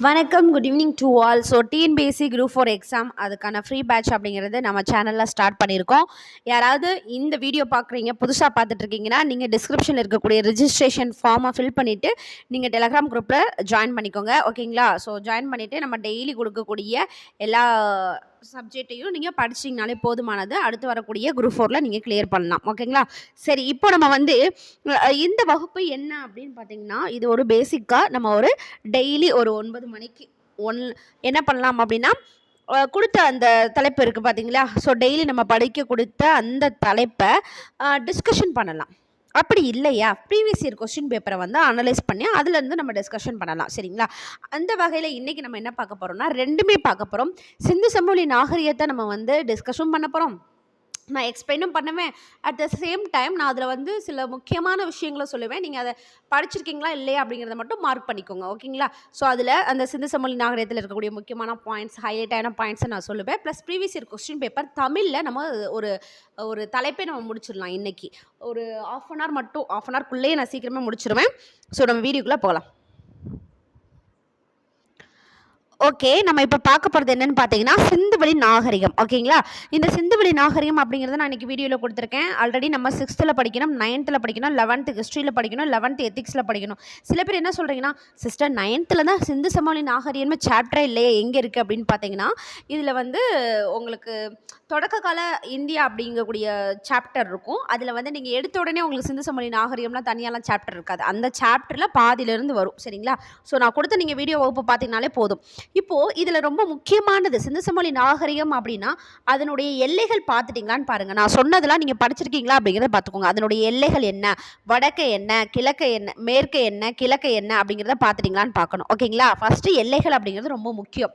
வணக்கம் good evening to all so TNPSC group four exam அதுக்கான free batch அப்படிங்கிறது நம்ம சேனலில் ஸ்டார்ட் பண்ணியிருக்கோம். யாராவது இந்த வீடியோ பார்க்குறீங்க புதுசாக பார்த்துட்டு இருக்கீங்கன்னா நீங்கள் டிஸ்கிரிப்ஷனில் இருக்கக்கூடிய ரிஜிஸ்ட்ரேஷன் ஃபார்மை ஃபில் பண்ணிவிட்டு நீங்கள் டெலகிராம் குரூப்பில் ஜாயின் பண்ணிக்கோங்க. ஓகேங்களா ஸோ ஜாயின் பண்ணிவிட்டு நம்ம டெய்லி கொடுக்கக்கூடிய எல்லா சப்ஜெக்டையும் நீங்கள் படிச்சிங்கனாலே போதுமானது. அடுத்து வரக்கூடிய குரூப் ஃபோரில் நீங்கள் கிளியர் பண்ணலாம். ஓகேங்களா சரி இப்போ நம்ம வந்து இந்த வகுப்பு என்ன அப்படின்னு பார்த்தீங்கன்னா இது ஒரு பேசிக்காக நம்ம ஒரு டெய்லி ஒரு ஒன்பது மணிக்கு ஒன் என்ன பண்ணலாம் அப்படின்னா கொடுத்த அந்த தலைப்பு இருக்குது பார்த்தீங்களா ஸோ டெய்லி நம்ம படிக்க கொடுத்த அந்த தலைப்பை டிஸ்கஷன் பண்ணலாம். அப்படி இல்லையா? ப்ரீவியஸ் இயர் கொஸ்டின் பேப்பரை வந்து அனலைஸ் பண்ணி அதுலேருந்து நம்ம டிஸ்கஷன் பண்ணலாம். சரிங்களா? அந்த வகையில் இன்றைக்கி நம்ம என்ன பார்க்க போகிறோம்னா ரெண்டுமே பார்க்க போகிறோம் சிந்து சமவெளி நாகரிகத்தை நம்ம வந்து டிஸ்கஷன் பண்ண போகிறோம் நான் எக்ஸ்பிளைனும் பண்ணுவேன். அட் த சேம் டைம் நான் அதில் வந்து சில முக்கியமான விஷயங்களை சொல்லுவேன். நீங்கள் அதை படிச்சிருக்கீங்களா இல்லையா அப்படிங்கிறத மட்டும் மார்க் பண்ணிக்கோங்க ஓகேங்களா ஸோ அதில் அந்த சிந்து சமவெளி நாகரிகத்தில் இருக்கக்கூடிய முக்கியமான பாயிண்ட்ஸ் ஹைலைட்டான பாயிண்ட்ஸை நான் சொல்லுவேன். Plus previous year question paper தமிழில் நம்ம ஒரு ஒரு தலைப்பை நம்ம முடிச்சிடலாம் இன்றைக்கி ஒரு ஆஃப் அன் ஹவர் மட்டும் ஆஃப் அன் ஹவர்க்குள்ளேயே நான் சீக்கிரமாக முடிச்சிருவேன். ஸோ நம்ம வீடியோக்குள்ளே போகலாம். ஓகே நம்ம இப்போ பார்க்க போகிறது என்னன்னு பார்த்தீங்கன்னா சிந்துவெளி நாகரிகம். ஓகேங்களா இந்த சிந்துவெளி நாகரிகம் அப்படிங்கிறத நான் இன்றைக்கி வீடியோவில் கொடுத்துருக்கேன். ஆல்ரெடி நம்ம சிக்ஸ்த்தில் படிக்கணும் நைன்த்தில் படிக்கணும் லெவன்த்து ஹிஸ்ட்ரியில் படிக்கணும் லெவன்த்து எத்திக்ஸில் படிக்கணும். சில பேர் என்ன சொல்கிறீங்கன்னா சிஸ்டர் நைன்த்தில் தான் சிந்து சமவெளி நாகரிகம்னு சாப்டரே இல்லையே எங்கே இருக்குது அப்படின்னு பார்த்தீங்கன்னா இதில் வந்து உங்களுக்கு தொடக்க கால இந்தியா அப்படிங்கக்கூடிய சாப்டர் இருக்கும். அதில் வந்து நீங்கள் எடுத்த உடனே உங்களுக்கு சிந்து சமவெளி நாகரிகம்லாம் தனியாலாம் சாப்டர் இருக்காது. அந்த சாப்டரில் பாதியிலேருந்து வரும். சரிங்களா? ஸோ நான் கொடுத்த நீங்கள் வீடியோ வகுப்பு பார்த்தீங்கனாலே போதும். இப்போது இதில் ரொம்ப முக்கியமானது சிந்து நாகரிகம் அப்படின்னா அதனுடைய எல்லைகள் பார்த்துட்டீங்களான்னு பாருங்கள் நான் சொன்னதெல்லாம் நீங்கள் படிச்சிருக்கீங்களா அப்படிங்கிறத பார்த்துக்கோங்க. அதனுடைய எல்லைகள் என்ன? வடக்கு என்ன? கிழக்கு என்ன? மேற்கு என்ன? கிழக்கு என்ன? அப்படிங்கிறத பார்த்துட்டீங்களான்னு பார்க்கணும். ஓகேங்களா? ஃபஸ்ட்டு எல்லைகள் அப்படிங்கிறது ரொம்ப முக்கியம்.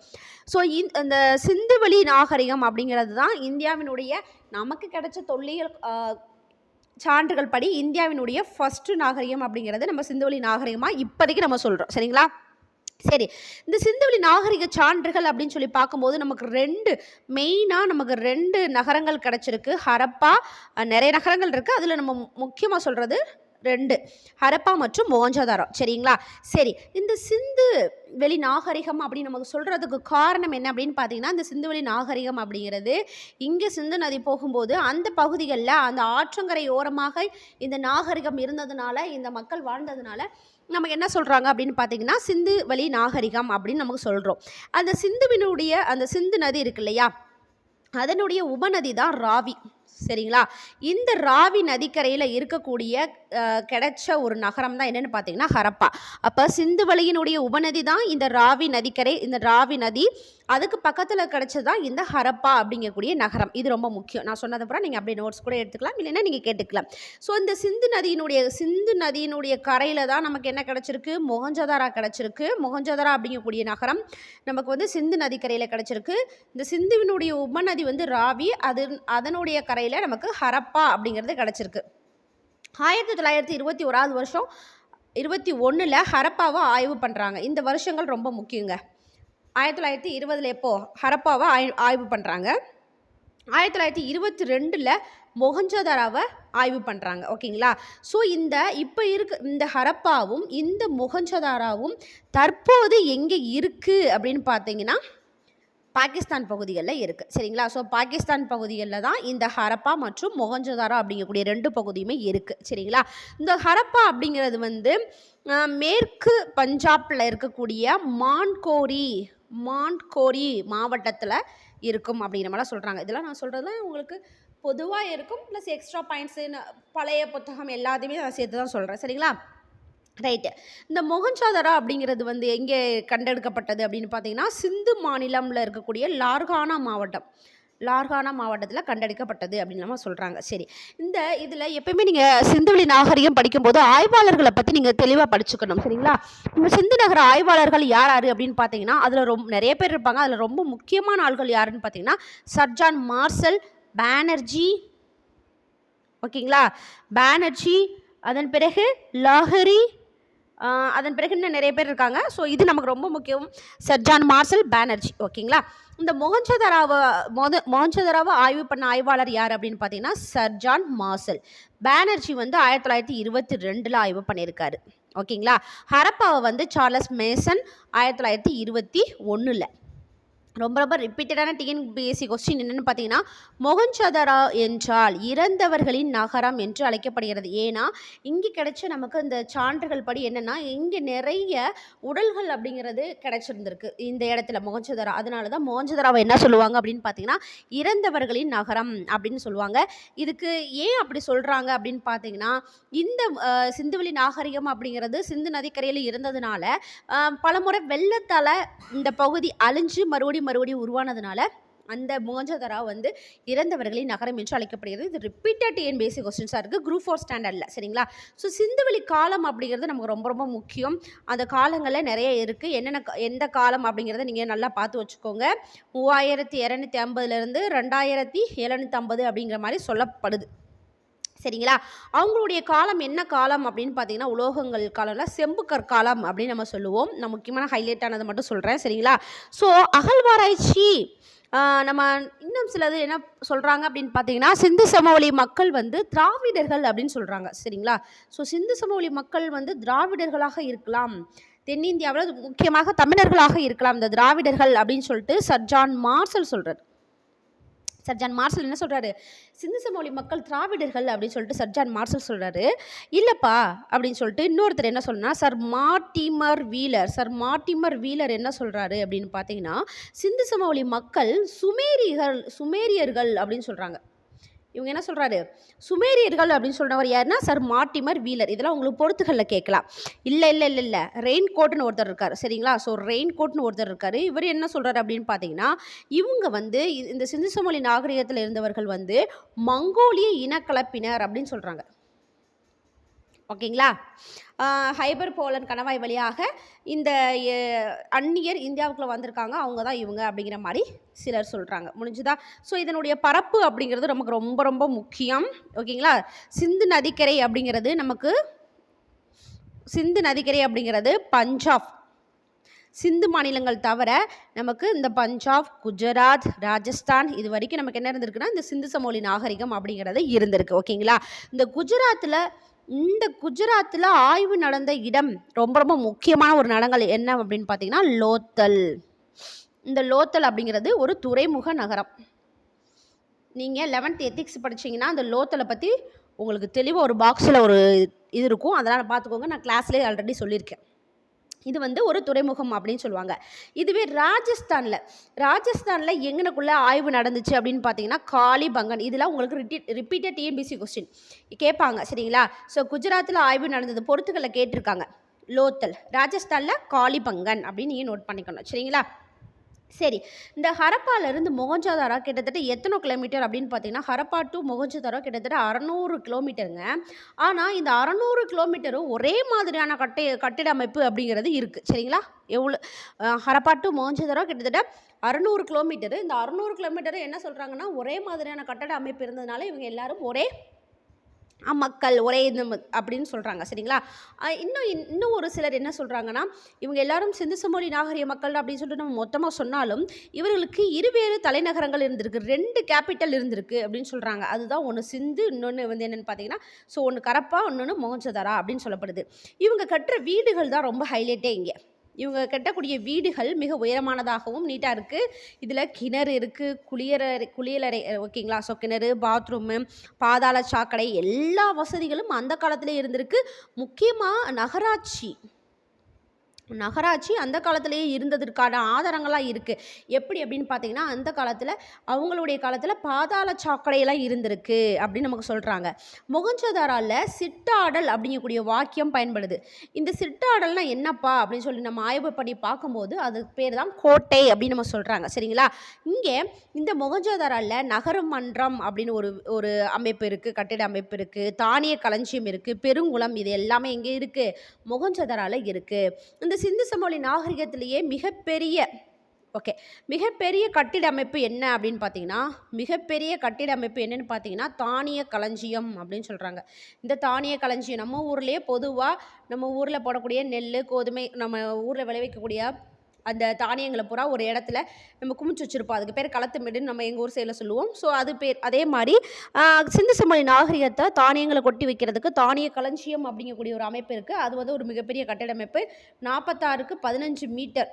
ஸோ இந்த சிந்துவெளி நாகரிகம் அப்படிங்கிறது தான் இந்தியாவினுடைய நமக்கு கிடைச்ச தொல்லியல் சான்றுகள் படி இந்தியாவினுடைய ஃபஸ்ட்டு நாகரிகம் அப்படிங்கிறது நம்ம சிந்துவெளி நாகரிகமாக இப்போதைக்கு நம்ம சொல்கிறோம் சரிங்களா? சரி இந்த சிந்துவெளி நாகரிக சான்றுகள் அப்படின்னு சொல்லி பார்க்கும்போது நமக்கு ரெண்டு மெயினாக நமக்கு ரெண்டு நகரங்கள் கிடச்சிருக்கு. ஹரப்பா நிறைய நகரங்கள் இருக்குது அதில் நம்ம முக்கியமாக சொல்கிறது ரெண்டு ஹரப்பா மற்றும் மோகஞ்சதாரோ சரிங்களா? சரி இந்த சிந்து வெளி நாகரிகம் அப்படின்னு நமக்கு சொல்கிறதுக்கு காரணம் என்ன அப்படின்னு பார்த்தீங்கன்னா இந்த சிந்துவெளி நாகரிகம் அப்படிங்கிறது இங்கே சிந்து நதி போகும்போது அந்த பகுதிகளில் அந்த ஆற்றங்கரை ஓரமாக இந்த நாகரிகம் இருந்ததுனால இந்த மக்கள் வாழ்ந்ததுனால நம்ம என்ன சொல்கிறாங்க அப்படின்னு பார்த்தீங்கன்னா சிந்து வழி நாகரிகம் அப்படின்னு நமக்கு சொல்கிறோம் அந்த சிந்துவினுடைய அந்த சிந்து நதி இருக்கு இல்லையா? அதனுடைய உபநதி தான் ராவி. சரிங்களா? இந்த ராவி நதிக்கரையில் இருக்கக்கூடிய கிடைச்ச ஒரு நகரம் தான் என்னென்னு பார்த்தீங்கன்னா ஹரப்பா. அப்போ சிந்து வழியினுடைய உபநதி தான் இந்த ராவி நதிக்கரை இந்த ராவி நதி. அதுக்கு பக்கத்தில் கிடைச்சது தான் இந்த ஹரப்பா அப்படிங்கக்கூடிய நகரம். இது ரொம்ப முக்கியம். நான் சொன்னது அப்புறம் நீங்கள் அப்படியே நோட்ஸ் கூட எடுத்துக்கலாம் இல்லைன்னா நீங்கள் கேட்டுக்கலாம். ஸோ இந்த சிந்து நதியினுடைய சிந்து நதியினுடைய கரையில் தான் நமக்கு என்ன கிடச்சிருக்கு? மொகஞ்சதாரா கிடச்சிருக்கு. மொகஞ்சதாரா அப்படிங்கக்கூடிய நகரம் நமக்கு வந்து சிந்து நதிக்கரையில் கிடச்சிருக்கு. இந்த சிந்துவினுடைய உபநதி வந்து ராவி. அது அதனுடைய கரையில் நமக்கு ஹரப்பா அப்படிங்கிறது கிடச்சிருக்கு. ஆயிரத்தி தொள்ளாயிரத்தி இருபத்தி ஓராவது வருஷம் இருபத்தி ஒன்றில் ஹரப்பாவை ஆய்வு பண்ணுறாங்க இந்த வருஷங்கள் ரொம்ப முக்கியங்க. ஆயிரத்தி தொள்ளாயிரத்தி இருபதில் எப்போது ஹரப்பாவை ஆய் ஆய்வு பண்ணுறாங்க ஆயிரத்தி தொள்ளாயிரத்தி இருபத்தி ரெண்டில் மொகஞ்சதாராவை ஆய்வு பண்ணுறாங்க ஓகேங்களா? ஸோ இந்த இப்போ இருக்க இந்த ஹரப்பாவும் இந்த மொகஞ்சதாராவும் தற்போது எங்கே இருக்குது அப்படின்னு பார்த்தீங்கன்னா பாகிஸ்தான் பகுதிகளில் இருக்குது சரிங்களா? ஸோ பாகிஸ்தான் பகுதிகளில் தான் இந்த ஹரப்பா மற்றும் மொகஞ்சதாரா அப்படிங்கக்கூடிய ரெண்டு பகுதியுமே இருக்குது சரிங்களா? இந்த ஹரப்பா அப்படிங்கிறது வந்து மேற்கு பஞ்சாப்பில் இருக்கக்கூடிய மான்கோரி மான்கோரி மாவட்டத்தில் இருக்கும் அப்படிங்கிற மாதிரிலாம் சொல்கிறாங்க இதெல்லாம் நான் சொல்கிறதுலாம் உங்களுக்கு பொதுவாக இருக்கும் ப்ளஸ் எக்ஸ்ட்ரா பாயிண்ட்ஸுன்னு பழைய புத்தகம் எல்லாத்தையுமே நான் சேர்த்து தான் சொல்கிறேன் சரிங்களா? ரைட்டு இந்த மொகஞ்சாதரா அப்படிங்கிறது வந்து எங்கே கண்டெடுக்கப்பட்டது அப்படின்னு பார்த்தீங்கன்னா சிந்து மாநிலம்ல இருக்கக்கூடிய லார்கானா மாவட்டம். லார்கானா மாவட்டத்தில் கண்டெடுக்கப்பட்டது அப்படின்னு நம்ம சொல்கிறாங்க சரி இந்த இதில் எப்பயுமே நீங்கள் சிந்துவெளி நாகரிகம் படிக்கும்போது ஆய்வாளர்களை பற்றி நீங்கள் தெளிவாக படிச்சுக்கணும் சரிங்களா? இந்த சிந்து நகர ஆய்வாளர்கள் யார் யார் அப்படின்னு பார்த்தீங்கன்னா அதில் ரொம்ப நிறைய பேர் இருப்பாங்க. அதில் ரொம்ப முக்கியமான ஆள்கள் யாருன்னு பார்த்தீங்கன்னா சர்ஜான் மார்சல் பேனர்ஜி ஓகேங்களா? பேனர்ஜி அதன் பிறகு லாஹரி அதன் பிறகு இன்னும் நிறைய பேர் இருக்காங்க. ஸோ இது நமக்கு ரொம்ப முக்கியம். சர்ஜான் மார்சல் பேனர்ஜி ஓகேங்களா? இந்த மொகஞ்சதராவை மொத மொகஞ்சதராவை ஆய்வு பண்ண ஆய்வாளர் யார் அப்படின்னு பார்த்தீங்கன்னா சர்ஜான் மாசல் பேனர்ஜி வந்து ஆயிரத்தி தொள்ளாயிரத்தி இருபத்தி ரெண்டில் ஆய்வு பண்ணியிருக்காரு. ஓகேங்களா? ஹரப்பாவை வந்து சார்லஸ் மேசன் ஆயிரத்தி தொள்ளாயிரத்தி இருபத்தி ஒன்றில் ரொம்ப ரொம்ப ரிப்பீட்டடான டிஎன்பிஎஸ்சி கொஸ்டின் என்னென்னு பார்த்தீங்கன்னா மொகஞ்சதரா என்றால் இறந்தவர்களின் நகரம் என்று அழைக்கப்படுகிறது. ஏன்னா இங்கே கிடைச்ச நமக்கு இந்த சான்றுகள் படி என்னென்னா இங்கே நிறைய உடல்கள் அப்படிங்கிறது கிடைச்சிருந்திருக்கு இந்த இடத்துல மொகஞ்சதரா அதனால தான் மொகஞ்சதராவை என்ன சொல்லுவாங்க அப்படின்னு பார்த்தீங்கன்னா இறந்தவர்களின் நகரம் அப்படின்னு சொல்லுவாங்க. இதுக்கு ஏன் அப்படி சொல்கிறாங்க அப்படின்னு பார்த்தீங்கன்னா இந்த சிந்துவெளி நாகரிகம் அப்படிங்கிறது சிந்து நதிக்கரையில் இருந்ததுனால பலமுறை வெள்ளத்தால் இந்த பகுதி அழிஞ்சு மறுபடியும் மறுபடியும் உருவானதுனால அந்த மோஞ்சதரா வந்து இறந்தவர்களின் நகரம் என்று அழைக்கப்படுகிறது. இது ரிப்பீட்டட் டிஎன்பிஎஸ்சி கொஸ்டின்ஸாக இருக்குது குரூப் ஃபோர் ஸ்டாண்டர்டில் சரிங்களா? ஸோ சிந்துவெளி காலம் அப்படிங்கிறது நமக்கு ரொம்ப ரொம்ப முக்கியம். அந்த காலங்களில் நிறைய இருக்குது என்னென்ன எந்த காலம் அப்படிங்கிறத நீங்கள் நல்லா பார்த்து வச்சுக்கோங்க. மூவாயிரத்தி இரநூத்தி ஐம்பதுலேருந்து ரெண்டாயிரத்தி எழுநூற்றி ஐம்பது அப்படிங்கிற மாதிரி சொல்லப்படுது. சரிங்களா? அவங்களுடைய காலம் என்ன காலம் அப்படின்னு பார்த்தீங்கன்னா உலோகங்கள் காலம்ல செம்பு கற்காலம் அப்படின்னு நம்ம சொல்லுவோம். நான் முக்கியமான ஹைலைட் ஆனதை மட்டும் சொல்கிறேன் சரிங்களா? ஸோ அகழ்வாராய்ச்சி நம்ம இன்னும் சிலது என்ன சொல்கிறாங்க அப்படின்னு பார்த்தீங்கன்னா சிந்து சமவெளி மக்கள் வந்து திராவிடர்கள் அப்படின்னு சொல்கிறாங்க சரிங்களா? ஸோ சிந்து சமவெளி மக்கள் வந்து திராவிடர்களாக இருக்கலாம். தென்னிந்தியாவில் முக்கியமாக தமிழர்களாக இருக்கலாம் இந்த திராவிடர்கள் அப்படின்னு சொல்லிட்டு சர் ஜான் மார்சல் சொல்கிறார் சர்ஜான் மார்சல் என்ன சொல்கிறாரு சிந்து சமவெளி மக்கள் திராவிடர்கள் அப்படின்னு சொல்லிட்டு சர்ஜான் மார்சல் சொல்கிறாரு இல்லைப்பா அப்படின்னு சொல்லிட்டு இன்னொருத்தர் என்ன சொன்னா sir Mortimer Wheeler sir Mortimer Wheeler என்ன சொல்கிறாரு அப்படின்னு பார்த்தீங்கன்னா சிந்து சமவெளி மக்கள் சுமேரியர்கள் சுமேரியர்கள் அப்படின்னு சொல்கிறாங்க இவங்க என்ன சொல்கிறாரு சுமேரியர்கள் அப்படின்னு சொல்கிறவர் யாருன்னா சார் மாட்டிமர் வீலர். இதெல்லாம் உங்களுக்கு பொறுத்துகளில் கேட்கலாம். இல்லை இல்லை இல்லை இல்லை. ரெயின் கோட்னு ஒருத்தர் இருக்கார். சரிங்களா? ஸோ ரெயின் கோட்னு ஒருத்தர் இருக்கார். இவர் என்ன சொல்கிறாரு அப்படின்னு பார்த்தீங்கன்னா இவங்க வந்து இந்த சிந்து நாகரிகத்தில் இருந்தவர்கள் வந்து மங்கோலிய இனக்கலப்பினர் அப்படின்னு சொல்கிறாங்க ஓகேங்களா? ஹைபர் போலன் கணவாய் வழியாக இந்த அந்நியர் இந்தியாவுக்குள்ளே வந்திருக்காங்க. அவங்க தான் இவங்க அப்படிங்கிற மாதிரி சிலர் சொல்கிறாங்க முடிஞ்சுதா? ஸோ இதனுடைய பரப்பு அப்படிங்கிறது நமக்கு ரொம்ப ரொம்ப முக்கியம். ஓகேங்களா? சிந்து நதிக்கரை அப்படிங்கிறது நமக்கு சிந்து நதிக்கரை அப்படிங்கிறது பஞ்சாப் சிந்து மாநிலங்கள் தவிர நமக்கு இந்த பஞ்சாப் குஜராத் ராஜஸ்தான் இது வரைக்கும் நமக்கு என்ன இருந்திருக்குன்னா இந்த சிந்து சமோலி நாகரிகம் அப்படிங்கிறது இருந்திருக்கு. ஓகேங்களா? இந்த குஜராத்தில் இந்த குஜராத்தில் ஆய்வு நடந்த இடம் ரொம்ப ரொம்ப முக்கியமான ஒரு நடங்கள் என்ன அப்படின்னு பார்த்தீங்கன்னா லோத்தல். இந்த லோத்தல் அப்படிங்கிறது ஒரு துறைமுக நகரம். நீங்கள் லெவன்த் எத்திக்ஸ் படிச்சீங்கன்னா அந்த லோத்தலை பற்றி உங்களுக்கு தெளிவாக ஒரு பாக்ஸில் ஒரு இது இருக்கும். அதெல்லாம் பார்த்துக்கோங்க. நான் கிளாஸ்லேயே ஆல்ரெடி சொல்லியிருக்கேன். இது வந்து ஒரு துறைமுகம் அப்படின்னு சொல்லுவாங்க. இதுவே ராஜஸ்தானில். ராஜஸ்தானில் எங்கனக்குள்ளே ஆய்வு நடந்துச்சு அப்படின்னு பார்த்தீங்கன்னா காளிபங்கன். இதெல்லாம் உங்களுக்கு ரிட்டி ரிப்பீட்டட் டிஎன்பிசி கொஸ்டின் கேட்பாங்க சரிங்களா? ஸோ குஜராத்தில் ஆய்வு நடந்தது பொறுத்துக்களை கேட்டிருக்காங்க. லோத்தல். ராஜஸ்தானில் காளிபங்கன் அப்படின்னு நீங்கள் நோட் பண்ணிக்கணும் சரிங்களா? சரி இந்த ஹரப்பாலேருந்து மொகஞ்சதாரா கிட்டத்தட்ட எத்தனை கிலோமீட்டர் அப்படின்னு பார்த்தீங்கன்னா ஹரப்பா டு மொகஞ்சதாரா கிட்டத்தட்ட அறநூறு கிலோமீட்டருங்க ஆனால் இந்த அறநூறு கிலோமீட்டரும் ஒரே மாதிரியான கட்டை கட்டிட அமைப்பு அப்படிங்கிறது இருக்குது சரிங்களா? எவ்வளோ ஹரப்பா டு மொகஞ்சதாரா கிட்டத்தட்ட அறநூறு கிலோமீட்டரு இந்த அறநூறு கிலோமீட்டரும் என்ன சொல்கிறாங்கன்னா ஒரே மாதிரியான கட்டட அமைப்பு இருந்ததுனால இவங்க எல்லாரும் ஒரே மக்கள் ஒரே இது அப்படின்னு சொல்கிறாங்க சரிங்களா? இன்னும் இன்னும் ஒரு சிலர் என்ன சொல்கிறாங்கன்னா இவங்க எல்லாரும் சிந்து சமவெளி நாகரிக மக்கள் அப்படின்னு சொல்லிட்டு நம்ம மொத்தமாக சொன்னாலும் இவர்களுக்கு இருவேறு தலைநகரங்கள் இருந்திருக்கு ரெண்டு கேபிட்டல் இருந்திருக்கு அப்படின்னு சொல்கிறாங்க அதுதான் ஒன்று சிந்து இன்னொன்று வந்து என்னென்னு பார்த்தீங்கன்னா ஸோ ஒன்று கரப்பா இன்னொன்று மோகஞ்சதாரா அப்படின்னு சொல்லப்படுது. இவங்க கட்டுற வீடுகள் தான் ரொம்ப ஹைலைட்டே இங்கே. இவங்க கட்டக்கூடிய வீடுகள் மிக உயரமானதாகவும் நீட்டாக இருக்குது இதில் கிணறு இருக்குது குளியலறை குளியலறை ஓகேங்களா? ஸோ கிணறு பாத்ரூமு பாதாள சாக்கடை எல்லா வசதிகளும் அந்த காலத்திலே இருந்திருக்கு. முக்கியமாக நகராட்சி. நகராட்சி அந்த காலத்திலேயே இருந்ததற்கான ஆதாரங்களாக இருக்குது எப்படி அப்படின்னு பார்த்தீங்கன்னா அந்த காலத்தில் அவங்களுடைய காலத்தில் பாதாள சாக்கடையெல்லாம் இருந்திருக்கு அப்படின்னு நமக்கு சொல்கிறாங்க மொகஞ்சதாரால சிட்டாடல் அப்படிங்கக்கூடிய வாக்கியம் பயன்படுது. இந்த சிட்டாடல்னா என்னப்பா அப்படின்னு சொல்லி நம்ம ஆய்வு பண்ணி பார்க்கும்போது அது பேர் தான் கோட்டை அப்படின்னு நம்ம சொல்கிறாங்க சரிங்களா? இங்கே இந்த மொகஞ்சதாரால நகரமன்றம் அப்படின்னு ஒரு ஒரு அமைப்பு இருக்குது கட்டிட அமைப்பு இருக்குது தானிய களஞ்சியம் இருக்குது பெருங்குளம் இது எல்லாமே எங்கே இருக்குது மொகஞ்சதாரால இருக்குது இந்த சிந்து சமவெளி நாகரிகத்திலேயே மிகப்பெரிய ஓகே மிகப்பெரிய கட்டிட அமைப்பு என்ன அப்படின்னு பார்த்தீங்கன்னா மிகப்பெரிய கட்டிட அமைப்பு என்னென்னு பார்த்தீங்கன்னா தானிய களஞ்சியம் அப்படின்னு சொல்கிறாங்க இந்த தானிய களஞ்சியம் நம்ம ஊர்லேயே பொதுவாக நம்ம ஊரில் போடக்கூடிய நெல் கோதுமை நம்ம ஊரில் விளைவிக்கக்கூடிய அந்த தானியங்களை பூரா ஒரு இடத்துல நம்ம குமிச்சு வச்சுருப்போம். அதுக்கு பேர் களத்துமேடுன்னு நம்ம எங்கள் ஊர் சைடில் சொல்லுவோம். ஸோ அது பேர் அதே மாதிரி சிந்து சமணி நாகரிகத்தை தானியங்களை கொட்டி வைக்கிறதுக்கு தானிய களஞ்சியம் அப்படிங்கக்கூடிய ஒரு அமைப்பு இருக்குது அது வந்து ஒரு மிகப்பெரிய கட்டடமைப்பு. நாற்பத்தாறுக்கு பதினஞ்சு மீட்டர்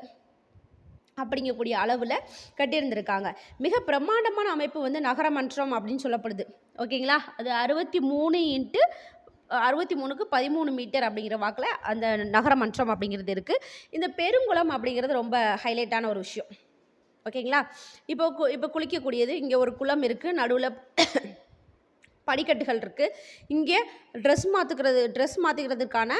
அப்படிங்கக்கூடிய அளவில் கட்டியிருந்திருக்காங்க. மிக பிரம்மாண்டமான அமைப்பு வந்து நகரமன்றம் அப்படின்னு சொல்லப்படுது. ஓகேங்களா? அது அறுபத்தி மூணு இன்ட்டு அறுபத்தி மூணுக்கு பதிமூணு மீட்டர் அப்படிங்கிற வாக்கில் அந்த நகரமன்றம் அப்படிங்கிறது இருக்குது இந்த பெருங்குளம் அப்படிங்கிறது ரொம்ப ஹைலைட்டான ஒரு விஷயம். ஓகேங்களா? இப்போ கு இப்போ குளிக்கக்கூடியது இங்கே ஒரு குளம் இருக்குது நடுவில் படிக்கட்டுகள் இருக்குது இங்கே ட்ரெஸ் மாற்றுக்கிறது ட்ரெஸ் மாற்றிக்கிறதுக்கான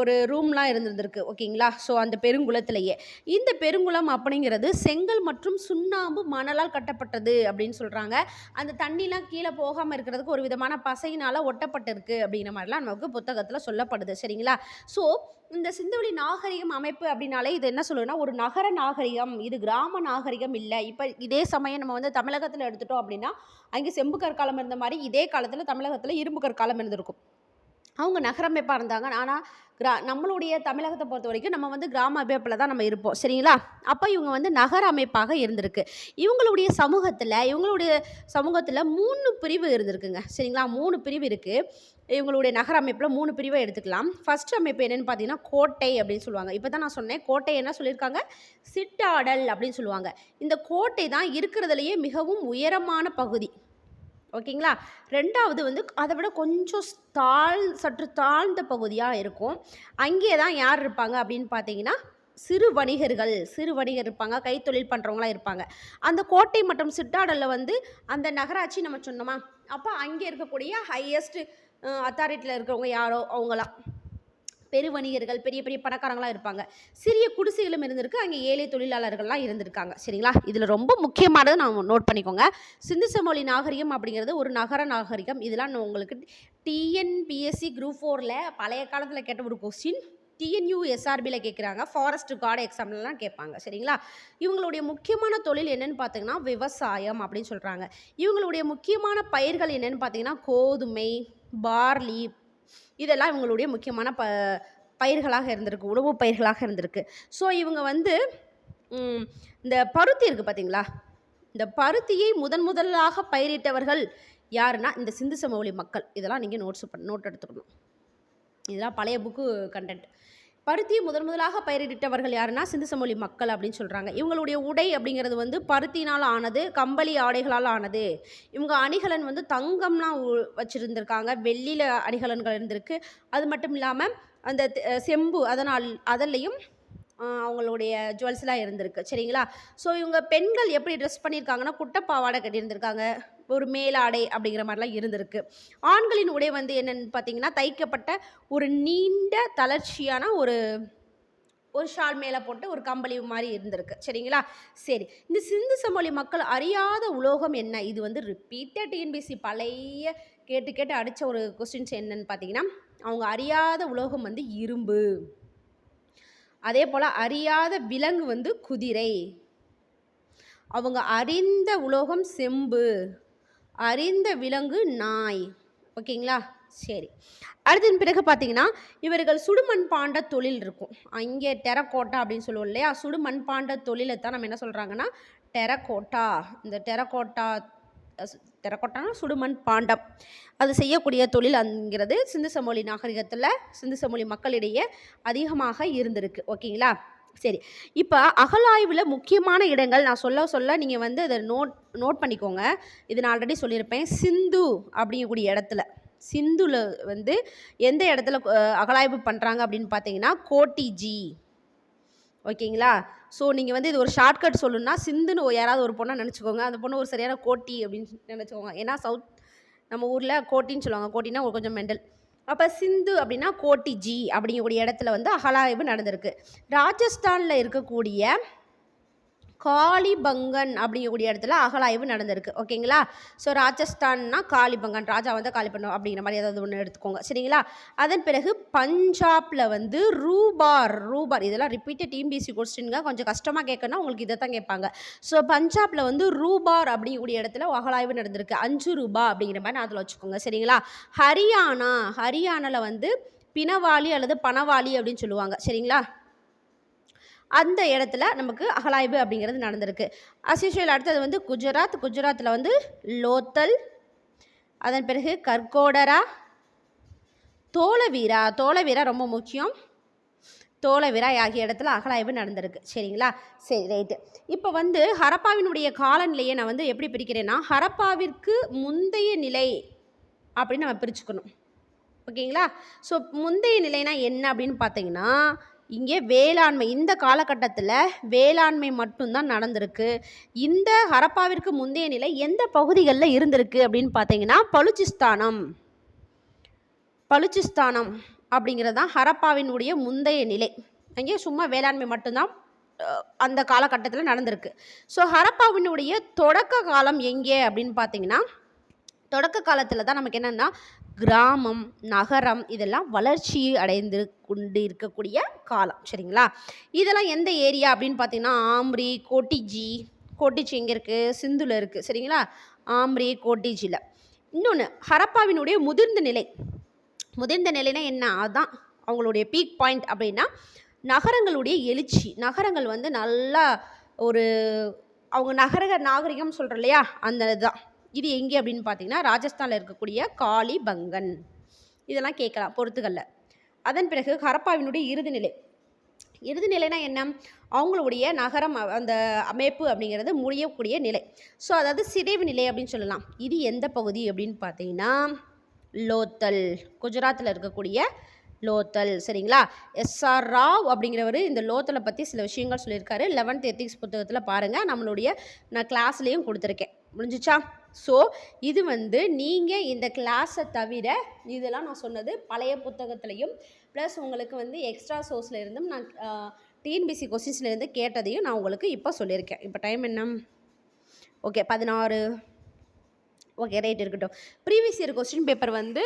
ஒரு ரூம்லாம் இருந்திருந்திருக்கு ஓகேங்களா? ஸோ அந்த பெருங்குளத்திலேயே. இந்த பெருங்குளம் அப்படிங்கிறது செங்கல் மற்றும் சுண்ணாம்பு மணலால் கட்டப்பட்டது அப்படின்னு சொல்கிறாங்க அந்த தண்ணிலாம் கீழே போகாமல் இருக்கிறதுக்கு ஒரு விதமான பசையினால் ஒட்டப்பட்டிருக்கு அப்படிங்கிற மாதிரிலாம் நமக்கு புத்தகத்தில் சொல்லப்படுது சரிங்களா? ஸோ இந்த சிந்துவெளி நாகரிகம் அமைப்பு அப்படின்னாலே இது என்ன சொல்லுன்னா ஒரு நகர நாகரிகம் இது கிராம நாகரிகம் இல்லை. இப்போ இதே சமயம் நம்ம வந்து தமிழகத்தில் எடுத்துட்டோம் அப்படின்னா அங்கே செம்பு கற்காலம் இருந்த மாதிரி இதே காலத்தில் தமிழகத்தில் இரும்பு கற்காலம் இருந்திருக்கும். அவங்க நகரமைப்பாக இருந்தாங்க. ஆனால் கிரா நம்மளுடைய தமிழகத்தை பொறுத்த வரைக்கும் நம்ம வந்து கிராம அமைப்பில் தான் நம்ம இருப்போம். சரிங்களா? அப்போ இவங்க வந்து நகர அமைப்பாக இருந்திருக்கு. இவங்களுடைய சமூகத்தில் இவங்களுடைய சமூகத்தில் மூணு பிரிவு இருந்திருக்குங்க. சரிங்களா? மூணு பிரிவு இருக்குது இவங்களுடைய நகர அமைப்பில் மூணு பிரிவை எடுத்துக்கலாம். ஃபஸ்ட் அமைப்பு என்னென்னு பார்த்தீங்கன்னா கோட்டை அப்படின்னு சொல்லுவாங்க. இப்போ தான் நான் சொன்னேன். கோட்டை என்ன சொல்லியிருக்காங்க? சிட்டாடல் அப்படின்னு சொல்லுவாங்க. இந்த கோட்டை தான் இருக்கிறதுலையே மிகவும் உயரமான பகுதி. ஓகேங்களா? ரெண்டாவது வந்து அதை விட கொஞ்சம் தாழ் சற்று தாழ்ந்த பகுதியாக இருக்கும். அங்கே தான் யார் இருப்பாங்க அப்படின்னு பார்த்தீங்கன்னா சிறு வணிகர்கள் சிறு வணிகர் இருப்பாங்க கைத்தொழில் பண்ணுறவங்களாம் இருப்பாங்க. அந்த கோட்டை மற்றும் சிட்டாடலில் வந்து அந்த நகராட்சி நம்ம சொன்னோமா? அப்போ அங்கே இருக்கக்கூடிய ஹையஸ்ட் அத்தாரிட்டியில் இருக்கிறவங்க யாரோ? அவங்களாம் பெருவணிகர்கள் பெரிய பெரிய பணக்காரங்களாம் இருப்பாங்க. சிறிய குடிசைகளும் இருந்திருக்கு. அங்கே ஏழை தொழிலாளர்கள்லாம் இருந்திருக்காங்க. சரிங்களா? இதில் ரொம்ப முக்கியமானது நான் நோட் பண்ணிக்கோங்க. சிந்து சமவெளி நாகரிகம் அப்படிங்கிறது ஒரு நகர நாகரிகம். இதெல்லாம் உங்களுக்கு டிஎன்பிஎஸ்சி குரூப் ஃபோரில் பழைய காலத்தில் கேட்ட ஒரு கொஸ்டின் டிஎன்யூ எஸ்ஆர்பியில் கேட்குறாங்க. ஃபாரஸ்ட் கார்டு எக்ஸாம்லலாம் கேட்பாங்க. சரிங்களா? இவங்களுடைய முக்கியமான தொழில் என்னென்னு பார்த்தீங்கன்னா விவசாயம் அப்படின்னு சொல்கிறாங்க இவங்களுடைய முக்கியமான பயிர்கள் என்னென்னு பார்த்தீங்கன்னா கோதுமை பார்லி இதெல்லாம் இவங்களுடைய முக்கியமான ப பயிர்களாக இருந்திருக்கு உணவு பயிர்களாக இருந்திருக்கு. ஸோ இவங்க வந்து இந்த பருத்தி இருக்குது பார்த்தீங்களா இந்த பருத்தியை முதன் முதலாக பயிரிட்டவர்கள் யாருன்னா இந்த சிந்து சமவெளி மக்கள். இதெல்லாம் நீங்கள் நோட்ஸ் பண்ண நோட் எடுத்துக்கணும். இதெல்லாம் பழைய புக்கு கண்டென்ட் பருத்தியை முதன் முதலாக பயிரிட்டவர்கள் யாருன்னா சிந்து மக்கள் அப்படின்னு சொல்கிறாங்க இவங்களுடைய உடை அப்படிங்கிறது வந்து பருத்தினால் ஆனது கம்பளி ஆடைகளால் ஆனது. இவங்க அணிகலன் வந்து தங்கம்லாம் வச்சுருந்துருக்காங்க. வெள்ளியில் அணிகலன்கள் இருந்திருக்கு. அது மட்டும் இல்லாமல் அந்த செம்பு அதனால் அதிலையும் அவங்களுடைய ஜுவல்ஸ்லாம் இருந்திருக்கு. சரிங்களா? ஸோ இவங்க பெண்கள் எப்படி ட்ரெஸ் பண்ணியிருக்காங்கன்னா குட்டப்பாவாடை கட்டியிருந்திருக்காங்க. ஒரு மேலாடை அப்படிங்கிற மாதிரிலாம் இருந்திருக்கு. ஆண்களின் உடை வந்து என்னென்னு பார்த்தீங்கன்னா தைக்கப்பட்ட ஒரு நீண்ட தளர்ச்சியான ஒரு ஒரு ஷால் மேலே போட்டு ஒரு கம்பளி மாதிரி இருந்திருக்கு. சரிங்களா? சரி. இந்த சிந்து சமொழி மக்கள் அறியாத உலோகம் என்ன? இது வந்து ரிப்பீட்டட் டிஎன்பிசி பழைய கேட்டு கேட்டு அடித்த ஒரு கொஸ்டின்ஸ் என்னன்னு பார்த்தீங்கன்னா அவங்க அறியாத உலோகம் வந்து இரும்பு. அதே போல் அறியாத விலங்கு வந்து குதிரை. அவங்க அறிந்த உலோகம் செம்பு அறிந்த விலங்கு நாய். ஓகேங்களா? சரி. அடுத்தது பிறகு பார்த்தீங்கன்னா இவர்கள் சுடுமண் பாண்ட தொழில் இருக்கும். அங்கே டெரக்கோட்டா அப்படின்னு சொல்லுவோம் இல்லையா? சுடுமண் பாண்ட தொழிலை தான் நம்ம என்ன சொல்கிறாங்கன்னா டெரக்கோட்டா இந்த டெரக்கோட்டா டெரக்கோட்டானா சுடுமண் பாண்டம். அது செய்யக்கூடிய தொழில் அங்கிறது சிந்து சமொழி நாகரிகத்தில் சிந்து சமொழி மக்களிடையே அதிகமாக இருந்திருக்கு. ஓகேங்களா? சரி. இப்போ அகழாய்வில் முக்கியமான இடங்கள் நான் சொல்ல சொல்ல நீங்கள் வந்து அதை நோட் நோட் பண்ணிக்கோங்க. இது நான் ஆல்ரெடி சொல்லியிருப்பேன். சிந்து அப்படிங்கக்கூடிய இடத்துல. சிந்துல வந்து எந்த இடத்துல அகலாய்வு பண்ணுறாங்க அப்படின்னு பார்த்தீங்கன்னா கோட்டிஜி. ஓகேங்களா? ஸோ நீங்கள் வந்து இது ஒரு ஷார்ட்கட் சொல்லணும்னா சிந்துன்னு ஒரு- யாராவது ஒரு பொண்ணை நினச்சிக்கோங்க. அந்த பொண்ணு ஒரு சரியான கோட்டி அப்படின்னு நினச்சிக்கோங்க. ஏன்னா சவுத் நம்ம ஊரில் கோட்டின்னு சொல்லுவாங்க. கோட்டினா கொஞ்சம் மெண்டல். அப்போ சிந்து அப்படின்னா கோட்டி ஜி அப்படிங்கக்கூடிய இடத்துல வந்து அகலாய்வு நடந்திருக்கு. ராஜஸ்தானில் இருக்கக்கூடிய காளிபங்கன் அப்படிங்கக்கூடிய இடத்துல அகழாய்வு நடந்திருக்கு. ஓகேங்களா? ஸோ ராஜஸ்தான்னா காளிபங்கன் ராஜா வந்து காளிபங்கம் அப்படிங்கிற மாதிரி ஏதாவது ஒன்று எடுத்துக்கோங்க. சரிங்களா? அதன் பிறகு பஞ்சாப்ல வந்து ரூபார் ரூபார் இதெல்லாம் ரிப்பீட்டட் டிஎம்பிசி கொஸ்டின்ங்க கொஞ்சம் கஷ்டமாக கேட்கணும் உங்களுக்கு இதை தான் கேட்பாங்க. ஸோ பஞ்சாப்ல வந்து ரூபார் அப்படிங்கக்கூடிய இடத்துல அகழாய்வு நடந்திருக்கு. அஞ்சு ரூபா அப்படிங்கிற மாதிரி அதில் வச்சுக்கோங்க. சரிங்களா? ஹரியானா ஹரியானாவில் வந்து பிணவாளி அல்லது பணவாளி அப்படின்னு சொல்லுவாங்க. சரிங்களா? அந்த இடத்துல நமக்கு அகலாய்வு அப்படிங்கிறது நடந்திருக்கு. அசிஷுவல் அடுத்தது வந்து குஜராத். குஜராத்தில் வந்து லோத்தல் அதன் பிறகு கர்கோடரா தோளவீரா. தோளவீரா ரொம்ப முக்கியம். தோலவீரா ஆகிய இடத்துல அகலாய்வு நடந்திருக்கு. சரிங்களா? சரி ரைட்டு. இப்போ வந்து ஹரப்பாவினுடைய காலநிலையை நான் வந்து எப்படி பிரிக்கிறேன்னா ஹரப்பாவிற்கு முந்தைய நிலை அப்படின்னு நம்ம பிரிச்சுக்கணும். ஓகேங்களா? ஸோ முந்தைய நிலைனா என்ன அப்படின்னு பார்த்தீங்கன்னா இங்கே வேளாண்மை இந்த காலகட்டத்தில் வேளாண்மை மட்டும்தான் நடந்திருக்கு. இந்த ஹரப்பாவிற்கு முந்தைய நிலை எந்த பகுதிகளில் இருந்திருக்கு அப்படின்னு பார்த்தீங்கன்னா பலுச்சிஸ்தானம். பலுச்சிஸ்தானம் அப்படிங்கிறது தான் ஹரப்பாவினுடைய முந்தைய நிலை. அங்கே சும்மா வேளாண்மை மட்டும்தான் அந்த காலகட்டத்தில் நடந்திருக்கு. ஸோ ஹரப்பாவினுடைய தொடக்க காலம் எங்கே அப்படின்னு பார்த்தீங்கன்னா தொடக்க காலத்தில் தான் நமக்கு என்னென்னா கிராமம் நகரம் இதெல்லாம் வளர்ச்சி அடைந்து கொண்டு இருக்கக்கூடிய காலம். சரிங்களா? இதெல்லாம் எந்த ஏரியா அப்படின்னு பார்த்தீங்கன்னா ஆம்ரி கோட்டிஜி. கோட்டிஜி எங்கே இருக்குது சிந்துல இருக்குது சரிங்களா? ஆம்ரி கோட்டிஜியில் இன்னொன்று ஹரப்பாவினுடைய முதிர்ந்த நிலை. முதிர்ந்த நிலைனா என்ன? அதுதான் அவங்களுடைய பீக் பாயிண்ட் அப்படின்னா நகரங்களுடைய எழுச்சி. நகரங்கள் வந்து நல்லா ஒரு அவங்க நகர நாகரிகம் சொல்கிறோம் இல்லையா? அந்த இதுதான். இது எங்கே அப்படின்னு பார்த்தீங்கன்னா ராஜஸ்தானில் இருக்கக்கூடிய காளிபங்கன். இதெல்லாம் கேட்கலாம் பொறுத்துக்கல்ல அதன் பிறகு ஹரப்பாவினுடைய இறுதிநிலை நிலை. என்ன? அவங்களுடைய நகரம் அந்த அமைப்பு அப்படிங்கிறது முடியக்கூடிய நிலை. ஸோ அதாவது சிதைவு நிலை அப்படின்னு சொல்லலாம். இது எந்த பகுதி அப்படின்னு பார்த்தீங்கன்னா லோத்தல் குஜராத்தில் இருக்கக்கூடிய லோத்தல் சரிங்களா? எஸ்ஆர் ராவ் அப்படிங்கிறவர் இந்த லோத்தலை பற்றி சில விஷயங்கள் சொல்லியிருக்காரு. லெவன்த் எத்திக்ஸ் புத்தகத்தில் பாருங்கள் நம்மளுடைய நான் கிளாஸ்லேயும் கொடுத்துருக்கேன். முடிஞ்சிச்சா? ஸோ இது வந்து நீங்கள் இந்த கிளாஸை தவிர இதெல்லாம் நான் சொன்னது பழைய புத்தகத்துலையும் ப்ளஸ் உங்களுக்கு வந்து எக்ஸ்ட்ரா சோர்ஸில் இருந்தும் நான் டிஎன்பிசி கொஸ்டின்ஸ்லேருந்து கேட்டதையும் நான் உங்களுக்கு இப்போ சொல்லியிருக்கேன். இப்போ டைம் என்ன? ஓகே பதினாறு. ஓகே ரைட் இருக்கட்டும். ப்ரீவியஸ் இயர் கொஸ்டின் பேப்பர் வந்து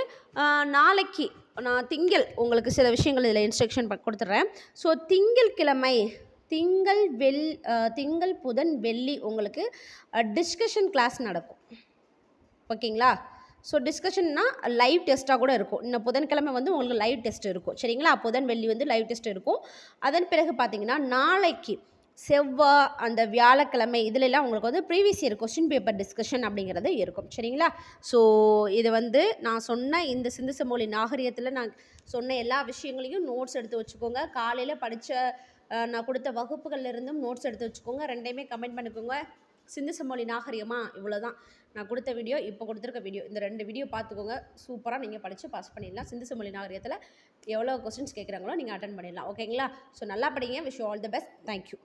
நாளைக்கு நான் திங்கள் உங்களுக்கு சில விஷயங்கள் இதில் இன்ஸ்ட்ரக்ஷன் கொடுத்துட்றேன் ஸோ திங்கள் கிழமை திங்கள் வெள் திங்கள் புதன் வெள்ளி உங்களுக்கு டிஸ்கஷன் கிளாஸ் நடக்கும். ஓகேங்களா? ஸோ டிஸ்கஷன்னா லைவ் டெஸ்ட்டாக கூட இருக்கும். இன்னும் புதன்கிழமை வந்து உங்களுக்கு லைவ் டெஸ்ட் இருக்கும். சரிங்களா? புதன் வெள்ளி வந்து லைவ் டெஸ்ட் இருக்கும். அதன் பிறகு பார்த்தீங்கன்னா நாளைக்கு செவ்வாய் அந்த வியாழக்கிழமை இதுலலாம் உங்களுக்கு வந்து previous year question paper discussion அப்படிங்கிறது இருக்கும். சரிங்களா? ஸோ இது வந்து நான் சொன்ன இந்த சிந்து செம்மொழி நாகரிகத்தில் நான் சொன்ன எல்லா விஷயங்களையும் நோட்ஸ் எடுத்து வச்சுக்கோங்க. காலையில் படித்த நான் கொடுத்த வகுப்புகள்லேருந்தும் நோட்ஸ் எடுத்து வச்சுக்கோங்க. ரெண்டையுமே கமெண்ட் பண்ணிக்கோங்க. சிந்து செம்மொழி நாகரிகமா? இவ்வளோதான் நான் கொடுத்த வீடியோ இப்போ கொடுத்துருக்க வீடியோ. இந்த ரெண்டு வீடியோ பார்த்துக்கோங்க. சூப்பராக நீங்கள் படித்து பாஸ் பண்ணிடலாம். சிந்து செம்மொழி நாகரிகத்தில் எவ்வளோ கொஸ்டின்ஸ் கேட்குறாங்களோ நீங்கள் அட்டன் பண்ணிடலாம். ஓகேங்களா ஸோ நல்லா படிங்க. Wish all the best thank you